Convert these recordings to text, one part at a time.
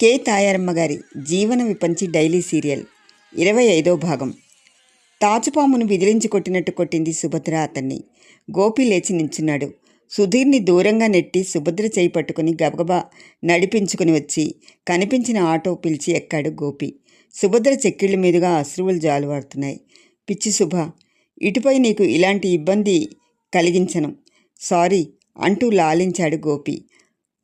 K. Tayaramma గారి జీవన విపంచి daily serial ఇరవై ఐదో భాగం. తాచుపామును విదిలించి కొట్టినట్టు కొట్టింది సుభద్ర అతన్ని. గోపి లేచి నించున్నాడు. సుధీర్ని దూరంగా నెట్టి సుభద్ర చేయి పట్టుకుని గబగబా నడిపించుకుని వచ్చి కనిపించిన ఆటో పిలిచి ఎక్కాడు గోపి. సుభద్ర చెక్కిళ్ళ మీదుగా అశ్రువులు జాలువారుతున్నాయి. పిచ్చి శుభ ఇటుపై నీకు ఇలాంటి ఇబ్బంది కలిగించను. సారీ అంటూ లాలించాడు గోపి.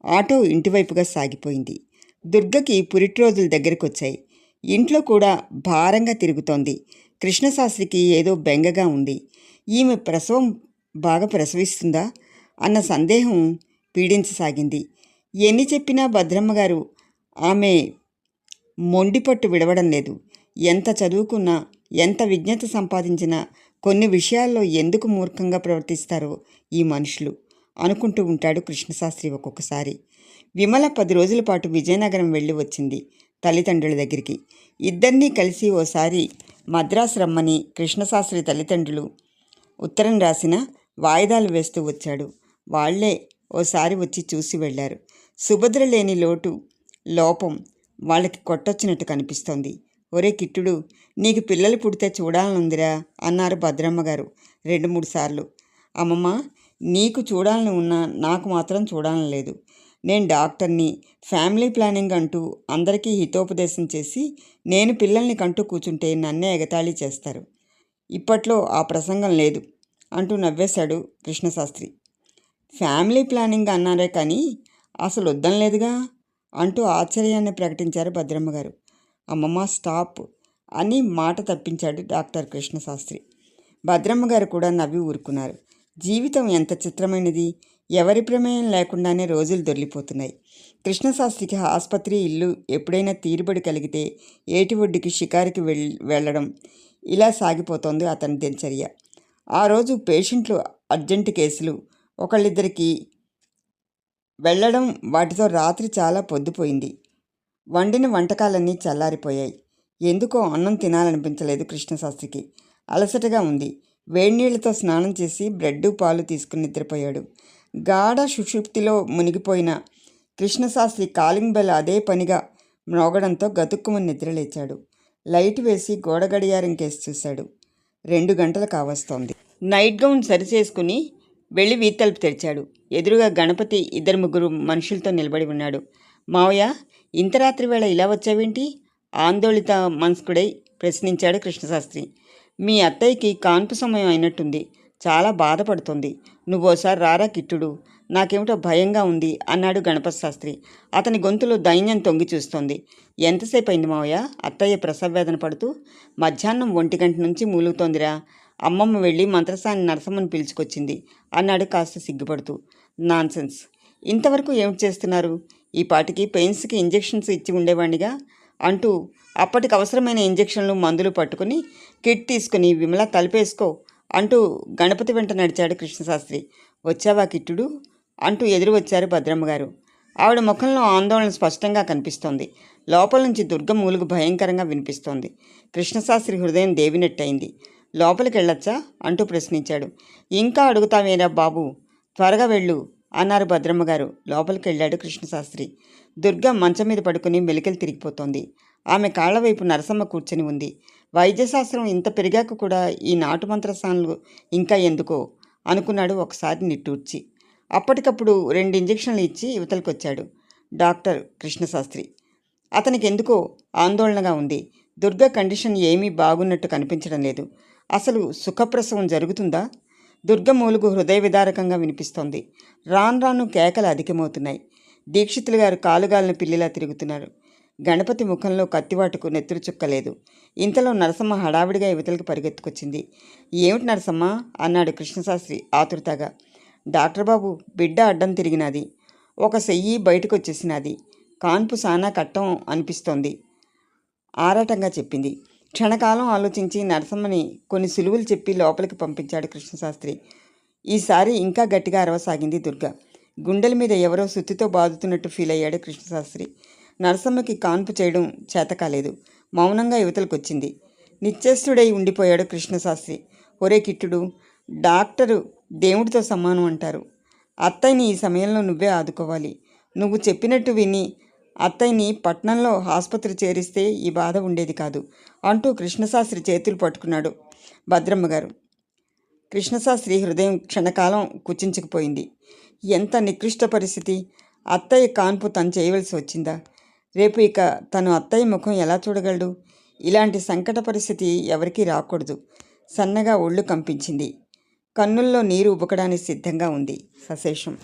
ఆటో ఇంటివైపుగా సాగిపోయింది. దుర్గకి పురిట్రోజుల దగ్గరకు వచ్చాయి ఇంట్లో కూడా భారంగా తిరుగుతోంది. కృష్ణశాస్త్రికి ఏదో బెంగగా ఉంది. ఈమె ప్రసవం బాగా ప్రసవిస్తుందా? అన్న సందేహం పీడించసాగింది. ఎన్ని చెప్పినా భద్రమ్మ గారు ఆమె మొండిపట్టు విడవడం లేదు. ఎంత చదువుకున్నా ఎంత విజ్ఞత సంపాదించినా కొన్ని విషయాల్లో ఎందుకు మూర్ఖంగా ప్రవర్తిస్తారో ఈ మనుషులు. అనుకుంటూ ఉంటాడు కృష్ణశాస్త్రి ఒక్కొక్కసారి. విమల పది రోజుల పాటు విజయనగరం వెళ్ళి వచ్చింది తల్లిదండ్రుల దగ్గరికి. ఇద్దరినీ కలిసి ఓసారి మద్రాసు రమ్మని కృష్ణశాస్త్రి తల్లిదండ్రులు ఉత్తరం రాసిన వాయిదాలు వేస్తూ వచ్చాడు. వాళ్ళే ఓసారి వచ్చి చూసి వెళ్ళారు సుభద్ర లేని లోటు లోపం వాళ్ళకి కొట్టొచ్చినట్టు కనిపిస్తోంది. ఒరే కిట్టుడు నీకు పిల్లలు పుడితే చూడాలనుందిరా అన్నారు భద్రమ్మ గారు రెండు మూడు సార్లు. అమ్మమ్మ నీకు చూడాలని ఉన్నా నాకు మాత్రం చూడాలని లేదు. నేను డాక్టర్ని ఫ్యామిలీ ప్లానింగ్ అంటూ అందరికీ హితోపదేశం చేసి నేను పిల్లల్ని కంటూ కూర్చుంటే నన్నే ఎగతాళి చేస్తారు. ఇప్పట్లో ఆ ప్రసంగం లేదు అంటూ నవ్వేశాడు కృష్ణశాస్త్రి. ఫ్యామిలీ ప్లానింగ్ అన్నారే కానీ అసలు వద్దనలేదుగా అంటూ ఆశ్చర్యాన్ని ప్రకటించారు భద్రమ్మ గారు. అమ్మమ్మ స్టాప్ అని మాట తప్పించాడు డాక్టర్ కృష్ణశాస్త్రి. భద్రమ్మ గారు కూడా నవ్వి ఊరుకున్నారు. జీవితం ఎంత చిత్రమైనది? ఎవరి ప్రమేయం లేకుండానే రోజులు దొరికిపోతున్నాయి. కృష్ణశాస్త్రికి ఆసుపత్రి ఇల్లు ఎప్పుడైనా తీరుబడి కలిగితే ఏటి ఒడ్డుకి షికారికి వెళ్ వెళ్ళడం ఇలా సాగిపోతోంది అతని దినచర్య. ఆ రోజు పేషెంట్లు అర్జెంట్ కేసులు. ఒకళ్ళిద్దరికి వెళ్ళడం వాటితో రాత్రి చాలా పొద్దుపోయింది. వండిన వంటకాలన్నీ చల్లారిపోయాయి. ఎందుకో అన్నం తినాలనిపించలేదు కృష్ణశాస్త్రికి. అలసటగా ఉంది. వేడినీళ్ళతో స్నానం చేసి బ్రెడ్ పాలు తీసుకుని నిద్రపోయాడు. గాఢ సుషుప్తిలో మునిగిపోయిన కృష్ణశాస్త్రి కాలింగ్ బెల్ అదే పనిగా మ్రోగడంతో గతుక్కుమని నిద్రలేచాడు లైట్ వేసి గోడ గడియారం కేసి చూశాడు. రెండు గంటలు కావస్తోంది. నైట్ గౌన్ సరిచేసుకుని వెళ్ళి వీతలుపు తెరిచాడు. ఎదురుగా గణపతి ఇద్దరు ముగ్గురు మనుషులతో నిలబడి ఉన్నాడు. మావయ్య ఇంత రాత్రి వేళ ఇలా వచ్చావేంటి? ఆందోళిత మనస్కుడై ప్రశ్నించాడు కృష్ణశాస్త్రి. మీ అత్తయ్యకి కాన్పు సమయం అయినట్టుంది. చాలా బాధపడుతుంది. నువ్వోసారి రారా కిట్టుడు? నాకేమిటో భయంగా ఉంది అన్నాడు గణపతి శాస్త్రి. అతని గొంతులో దైన్యం తొంగి చూస్తోంది. ఎంతసేపు అయింది మావయ్య? అత్తయ్య ప్రసవవేదన పడుతూ? మధ్యాహ్నం ఒంటి గంట నుంచి మూలుగుతోందిరా. అమ్మమ్మ వెళ్ళి మంత్రసాని నరసమ్మని పిలుచుకొచ్చింది అన్నాడు కాస్త సిగ్గుపడుతూ. నాన్సెన్స్. ఇంతవరకు ఏమిటి చేస్తున్నారు? ఈ పాటికి పెయిన్స్కి ఇంజెక్షన్స్ ఇచ్చి ఉండేవాడినిగా అంటూ అప్పటికి అవసరమైన ఇంజెక్షన్లు మందులు పట్టుకుని కిట్ తీసుకుని విమల తలిపేసుకో అంటూ గణపతి వెంట నడిచాడు కృష్ణశాస్త్రి. వచ్చావా కిట్టుడు? అంటూ ఎదురు వచ్చారు భద్రమ్మ గారు. ఆవిడ ముఖంలో ఆందోళన స్పష్టంగా కనిపిస్తోంది. లోపల నుంచి దుర్గ మూలుగు భయంకరంగా వినిపిస్తోంది. కృష్ణశాస్త్రి హృదయం దేవినట్టయింది. లోపలికి వెళ్ళొచ్చా? అంటూ ప్రశ్నించాడు. ఇంకా అడుగుతావేరా బాబు? త్వరగా వెళ్ళు అన్నారు భద్రమ్మ గారు. లోపలికి వెళ్ళాడు కృష్ణశాస్త్రి. దుర్గ మంచం మీద పడుకుని మెలికలు తిరిగిపోతోంది. ఆమె కాళ్ళ వైపు నరసమ్మ కూర్చొని ఉంది. వైద్యశాస్త్రం ఇంత పెరిగాక కూడా ఈ నాటు మంత్రస్థానాలు ఇంకా ఎందుకో? అనుకున్నాడు ఒకసారి నిట్టూర్చి. అప్పటికప్పుడు రెండు ఇంజక్షన్లు ఇచ్చి ఇవతలకొచ్చాడు. డాక్టర్ కృష్ణశాస్త్రి. అతనికి ఎందుకో ఆందోళనగా ఉంది. దుర్గ కండిషన్ ఏమీ బాగున్నట్టు కనిపించడం లేదు. అసలు సుఖప్రసవం జరుగుతుందా? దుర్గ మూలుగు హృదయ విదారకంగా వినిపిస్తోంది. రాను రాను కేకలు అధికమవుతున్నాయి. దీక్షితులు గారు కాలుగాలను పిల్లిలా తిరుగుతున్నారు. గణపతి ముఖంలో కత్తివాటుకు నెత్తురు చుక్కలేదు. ఇంతలో నరసమ్మ హడావిడిగా యువతలకు పరిగెత్తుకొచ్చింది. ఏమిటి నరసమ్మ? అన్నాడు కృష్ణశాస్త్రి ఆతురతగా. డాక్టర్ బాబు బిడ్డ అడ్డం తిరిగినది. ఒక సెయ్యి బయటకు వచ్చేసినది కాన్పు సానా కట్టం అనిపిస్తోంది. ఆరాటంగా చెప్పింది. క్షణకాలం ఆలోచించి నరసమ్మని కొన్ని సులువులు చెప్పి లోపలికి పంపించాడు కృష్ణశాస్త్రి. ఈసారి ఇంకా గట్టిగా అరవసాగింది దుర్గ. గుండెల మీద ఎవరో సుత్తితో బాదుతున్నట్టు ఫీల్ అయ్యాడు కృష్ణశాస్త్రి. నరసమ్మకి కాన్పు చేయడం చేతకాలేదు. మౌనంగా యువతలకొచ్చింది. నిశ్చేష్టుడై ఉండిపోయాడు కృష్ణశాస్త్రి. ఒరే కిట్టుడు డాక్టరు దేవుడితో సమానం అంటారు. అత్తయ్యని ఈ సమయంలో నువ్వే ఆదుకోవాలి. నువ్వు చెప్పినట్టు విని అత్తయ్యని పట్నంలో ఆసుపత్రి చేరిస్తే ఈ బాధ ఉండేది కాదు అంటూ కృష్ణశాస్త్రి చేతులు పట్టుకున్నాడు భద్రమ్మ గారు. కృష్ణశాస్త్రి హృదయం క్షణకాలం కుచించుకుపోయింది. ఎంత నికృష్ట పరిస్థితి. అత్తయ్య కాన్పు తను చేయవలసి వచ్చిందా? రేపు ఇక తను అత్తయ్య ముఖం ఎలా చూడగలడు? ఇలాంటి సంకట పరిస్థితి ఎవరికీ రాకూడదు. సన్నగా ఒళ్ళు కంపించింది. కన్నుల్లో నీరు ఉబకడానికి సిద్ధంగా ఉంది సశేషం.